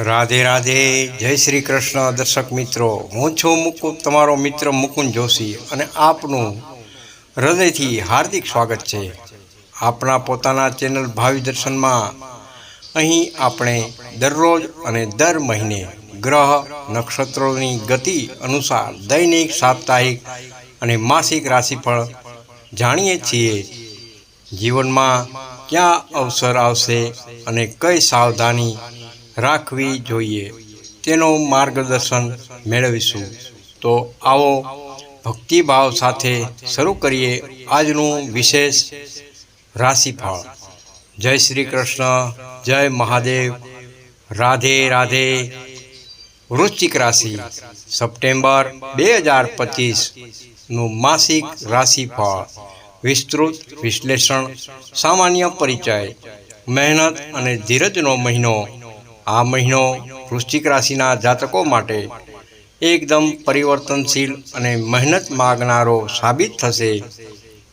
રાધે રાધે, જય શ્રી કૃષ્ણ. દર્શક મિત્રો, હું છું મુકુંદ તમારો મિત્ર મુકુંદ જોશી અને આપનું હૃદયથી હાર્દિક સ્વાગત છે. આપણા પોતાના ચેનલ ભાવિ દર્શનમાં અહીં આપણે દરરોજ અને દર મહિને ગ્રહ નક્ષત્રોની ગતિ અનુસાર દૈનિક, સાપ્તાહિક અને માસિક રાશિફળ જાણીએ છીએ. જીવનમાં ક્યાં અવસર આવશે અને કઈ સાવધાની રાખવી જોઈએ. તેનું માર્ગદર્શન મેળવીશું. તો આવો ભક્તિભાવ સાથે શરૂ કરીએ આજનું વિશેષ રાશિફળ. જય શ્રી કૃષ્ણ, જય મહાદેવ. રાધે રાધે. વૃશ્ચિક રાશિ, સપ્ટેમ્બર બે હજાર પચીસનું માસિક રાશિફળ. વિસ્તૃત વિશ્લેષણ, સામાન્ય પરિચય, મહેનત અને ધીરજનો મહિનો આ મહિનો વૃશ્ચિક રાશિના જાતકો માટે એકદમ પરિવર્તનશીલ અને મહેનત માગનારો સાબિત થશે.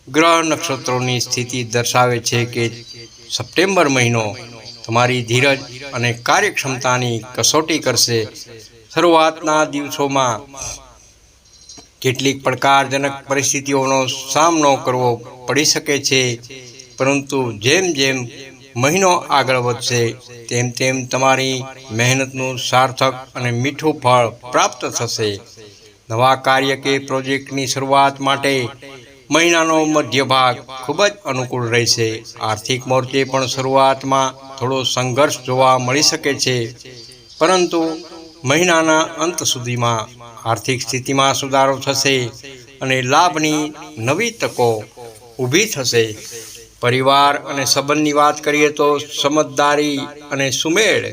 ગ્રહ નક્ષત્રોની સ્થિતિ દર્શાવે છે કે સપ્ટેમ્બર મહિનો તમારી ધીરજ અને કાર્યક્ષમતાની કસોટી કરશે. શરૂઆતના દિવસોમાં કેટલીક પડકારજનક પરિસ્થિતિઓનો સામનો કરવો પડી શકે છે. પરંતુ જેમ જેમ મહિનો આગળ વધશે. તેમ તેમ તમારી મહેનતનું સાર્થક અને મીઠું ફળ પ્રાપ્ત થશે. નવા કાર્ય કે પ્રોજેક્ટની શરૂઆત માટે મહિનાનો મધ્ય ભાગ ખૂબ જ અનુકૂળ રહેશે. આર્થિક મોરચે પણ શરૂઆતમાં થોડો સંઘર્ષ જોવા મળી શકે છે. પરંતુ મહિનાના અંત સુધીમાં આર્થિક સ્થિતિમાં સુધારો થશે અને લાભની નવી તકો ઊભી થશે. પરિવાર અને સંબંધની વાત કરીએ તો સમજદારી અને સુમેળ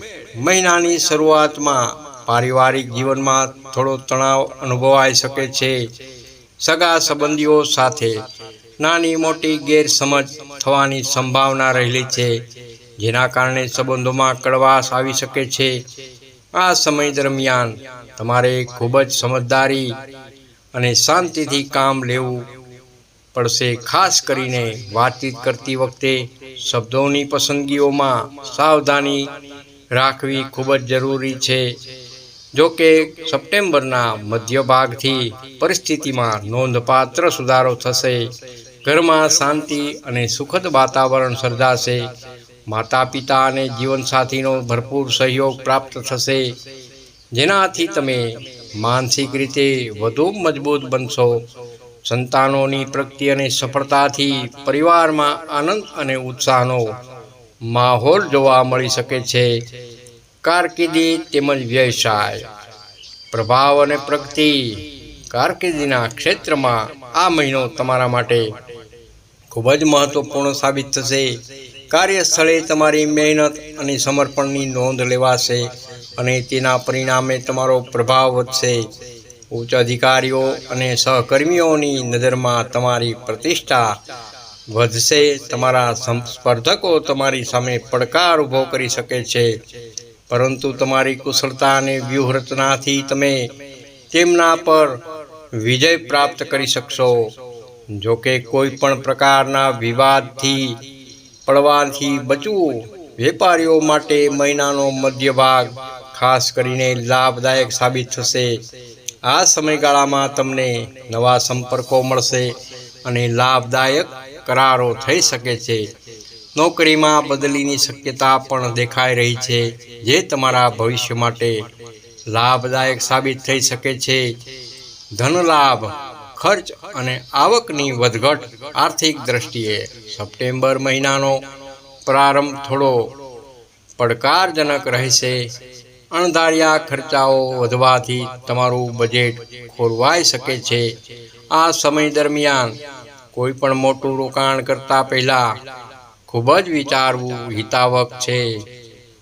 મહિનાની શરૂઆતમાં પારિવારિક જીવનમાં થોડો તણાવ અનુભવાઈ શકે છે. સગા સંબંધીઓ સાથે નાની મોટી ગેરસમજ થવાની સંભાવના રહેલી છે, જેના કારણે સંબંધોમાં કડવાશ આવી શકે છે. આ સમય દરમિયાન તમારે ખૂબ જ સમજદારી અને શાંતિથી કામ લેવું પડશે. ખાસ કરીને વાતચીત કરતી વખતે શબ્દોની પસંદગીઓમાં સાવધાની રાખવી ખૂબ જ જરૂરી છે. જો કે સપ્ટેમ્બરના મધ્ય ભાગથી પરિસ્થિતિમાં નોંધપાત્ર સુધારો થશે. ઘરમાં શાંતિ અને સુખદ વાતાવરણ સર્જાશે. માતા પિતા અને જીવનસાથીનો ભરપૂર સહયોગ પ્રાપ્ત થશે. જેનાથી તમે માનસિક રીતે વધુ મજબૂત બનશો. સંતાનોની પ્રગતિ અને સફળતાથી પરિવારમાં આનંદ અને ઉત્સાહનો માહોલ જોવા મળી શકે છે. કારકિર્દી તેમજ વ્યવસાય. પ્રભાવ અને પ્રગતિ કારકિર્દીના ક્ષેત્રમાં આ મહિનો તમારા માટે ખૂબ જ મહત્વપૂર્ણ સાબિત થશે. કાર્યસ્થળે તમારી મહેનત અને સમર્પણની નોંધ લેવાશે અને તેના પરિણામે તમારો પ્રભાવ વધશે. ઉચ્ચ અધિકારીઓ અને સહકર્મીઓની નજરમાં તમારી પ્રતિષ્ઠા વધશે, તમારા સ્પર્ધકો તમારી સામે પડકાર ઊભો કરી શકે છે. પરંતુ તમારી કુશળતા અને વ્યૂહરચનાથી તમે તેમના પર વિજય પ્રાપ્ત કરી શકશો. જો કે કોઈ પણ પ્રકારના વિવાદથી, પડવાથી બચવું વેપારીઓ માટે મહિનાનો મધ્ય ભાગ ખાસ કરીને લાભદાયક સાબિત થશે. આ સમયગાળામાં તમને નવા સંપર્કો મળશે અને લાભદાયક કરારો થઈ શકે છે. નોકરીમાં બદલીની શક્યતા પણ દેખાઈ રહી છે, જે તમારા ભવિષ્ય માટે લાભદાયક સાબિત થઈ શકે છે. ધનલાભ, ખર્ચ અને આવકની વધઘટ આર્થિક દ્રષ્ટિએ સપ્ટેમ્બર મહિનાનો પ્રારંભ થોડો પડકારજનક રહેશે. અણધાર્યા ખર્ચાઓ વધવાથી તમારું બજેટ ખોરવાઈ શકે છે. આ સમય દરમિયાન કોઈ પણ મોટું રોકાણ કરતા પહેલા ખૂબ જ વિચારવું હિતાવક છે.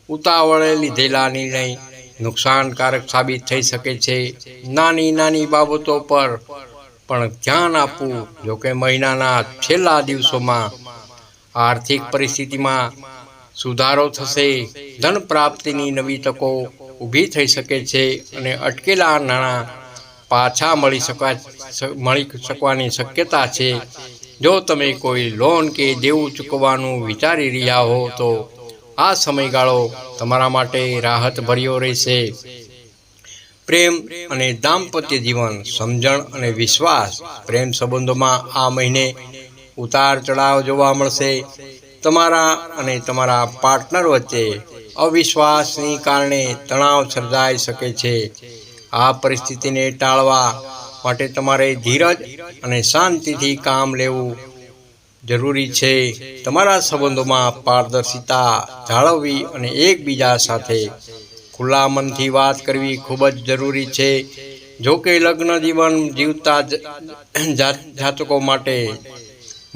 ઉતાવળે લીધેલા નિર્ણય નુકસાનકારક સાબિત થઈ શકે છે. નાની નાની બાબતો પર પણ ધ્યાન આપવું, જોકે મહિનાના છેલ્લા દિવસોમાં આર્થિક પરિસ્થિતિમાં સુધારો થશે. ધન પ્રાપ્તિની નવી તકો ઊભી થઈ શકે છે અને અટકેલા નાણાં પાછા મળી શકા મળી શકવાની શક્યતા છે. જો તમે કોઈ લોન કે દેવું ચૂકવવાનું વિચારી રહ્યા હો તો આ સમયગાળો તમારા માટે રાહત ભર્યો રહેશે. પ્રેમ અને દાંપત્ય જીવન, સમજણ અને વિશ્વાસ પ્રેમ સંબંધોમાં આ મહિને ઉતાર ચઢાવ જોવા મળશે. તમારા અને તમારા પાર્ટનર વચ્ચે અવિશ્વાસની કારણે તણાવ સર્જાઈ શકે છે. આ પરિસ્થિતિને ટાળવા માટે તમારે ધીરજ અને શાંતિથી કામ લેવું જરૂરી છે. તમારા સંબંધોમાં પારદર્શિતા જાળવવી અને એકબીજા સાથે ખુલ્લા મનથી વાત કરવી ખૂબ જ જરૂરી છે. જો કે લગ્ન જીવન જીવતા જાતકો માટે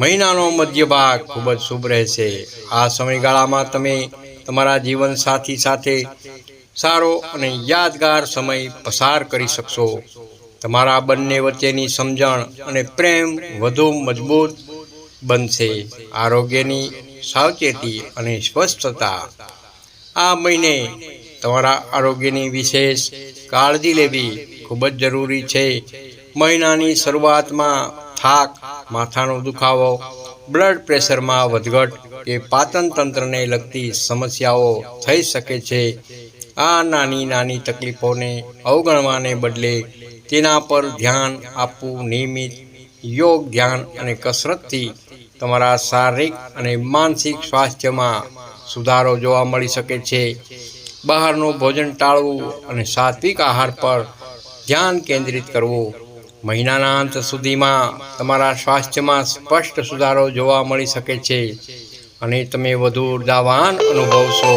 મહિનાનો મધ્ય ભાગ ખૂબ જ શુભ રહેશે. આ સમયગાળામાં તમે તમારા જીવન સાથી સાથે સારો અને યાદગાર સમય પસાર કરી શકશો. તમારા બંને વચ્ચેની સમજણ અને પ્રેમ વધુ મજબૂત બનશે. આરોગ્યની સાવચેતી અને સ્વસ્થતા. આ મહિને તમારા આરોગ્યની વિશેષ કાળજી લેવી ખૂબ જ જરૂરી છે. મહિનાની શરૂઆતમાં થાક, માથાનો દુખાવો બ્લડ પ્રેશરમાં વધઘટ કે પાચન તંત્રને લગતી સમસ્યાઓ થઈ શકે છે. આ નાની નાની તકલીફોને અવગણવાને બદલે તેના પર ધ્યાન આપવું નિયમિત યોગ ધ્યાન અને કસરતથી તમારા શારીરિક અને માનસિક સ્વાસ્થ્યમાં સુધારો જોવા મળી શકે છે. બહારનું ભોજન ટાળવું અને સાત્વિક આહાર પર ધ્યાન કેન્દ્રિત કરવું મહિનાના અંત સુધીમાં તમારા સ્વાસ્થ્યમાં સ્પષ્ટ સુધારો જોવા મળી શકે છે અને તમે વધુ ઉર્જાવાન અનુભવશો.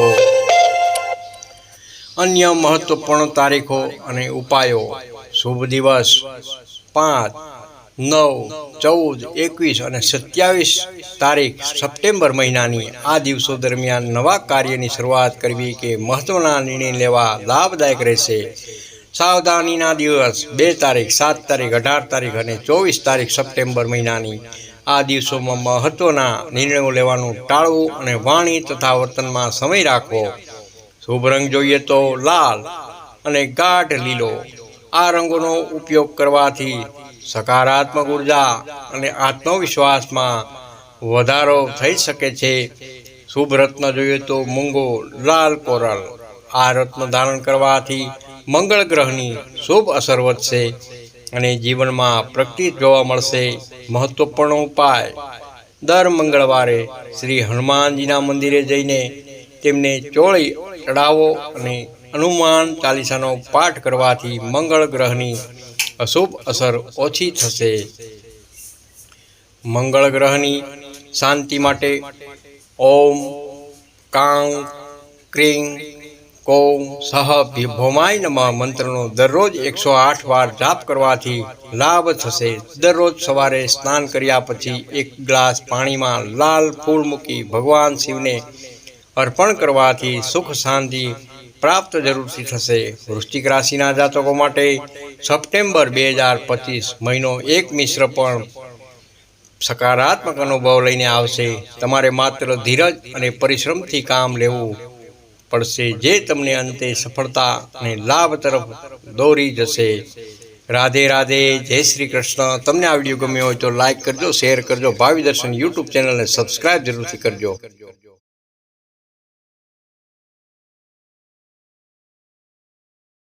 અન્ય મહત્વપૂર્ણ તારીખો અને ઉપાયો. શુભ દિવસ પાંચ, નવ, ચૌદ, એકવીસ અને સત્યાવીસ તારીખ સપ્ટેમ્બર મહિનાની આ દિવસો દરમિયાન નવા કાર્યની શરૂઆત કરવી કે મહત્વના નિર્ણય લેવા લાભદાયક રહેશે. સાવધાનીના દિવસ, બે તારીખ, સાત તારીખ, અઢાર તારીખ અને ચોવીસ તારીખ સપ્ટેમ્બર મહિનાની આ દિવસોમાં મહત્વના નિર્ણયો લેવાનું ટાળવું અને વાણી તથા વર્તનમાં સમય રાખવો. શુભ રંગ જોઈએ તો લાલ અને ગાઢ લીલો. આ રંગોનો ઉપયોગ કરવાથી સકારાત્મક ઊર્જા અને આત્મવિશ્વાસમાં વધારો થઈ શકે છે. શુભ રત્ન જોઈએ તો મૂંગો, લાલ કોરલ. આ રત્ન ધારણ કરવાથી મંગળ ગ્રહની શુભ અસર વધશે અને જીવનમાં પ્રગતિ જોવા મળશે. મહત્વપૂર્ણ ઉપાય. દર મંગળવારે શ્રી હનુમાનજીના મંદિરે જઈને તેમને ચોળી ચડાવો અને હનુમાન ચાલીસાનો પાઠ કરવાથી મંગળ ગ્રહની અશુભ અસર ઓછી થશે. મંગળ ગ્રહની શાંતિ માટે ઓમ, કાંગ, ક્રીંગ કૌમ સહ ભોમાય નમઃ મંત્રનો દરરોજ એકસો આઠ વાર જાપ કરવાથી લાભ થશે. દરરોજ સવારે સ્નાન કર્યા પછી એક ગ્લાસ પાણીમાં લાલ ફૂલ મૂકી ભગવાન શિવને અર્પણ કરવાથી સુખ શાંતિ પ્રાપ્ત જરૂરથી થશે. વૃશ્ચિક રાશિના જાતકો માટે સપ્ટેમ્બર બે હજાર પચીસ મહિનો એક મિશ્ર પણ સકારાત્મક અનુભવ લઈને આવશે. તમારે માત્ર ધીરજ અને પરિશ્રમથી કામ લેવું પડશે. જે તમને અંતે સફળતા અને લાભ તરફ દોરી જશે. રાધે રાધે, જય શ્રી કૃષ્ણ. તમને આ વીડિયો ગમ્યો હોય તો લાઈક કરજો, શેર કરજો, ભાવિ દર્શન યુટ્યુબ ચેનલને સબસ્ક્રાઇબ જરૂરથી કરજો.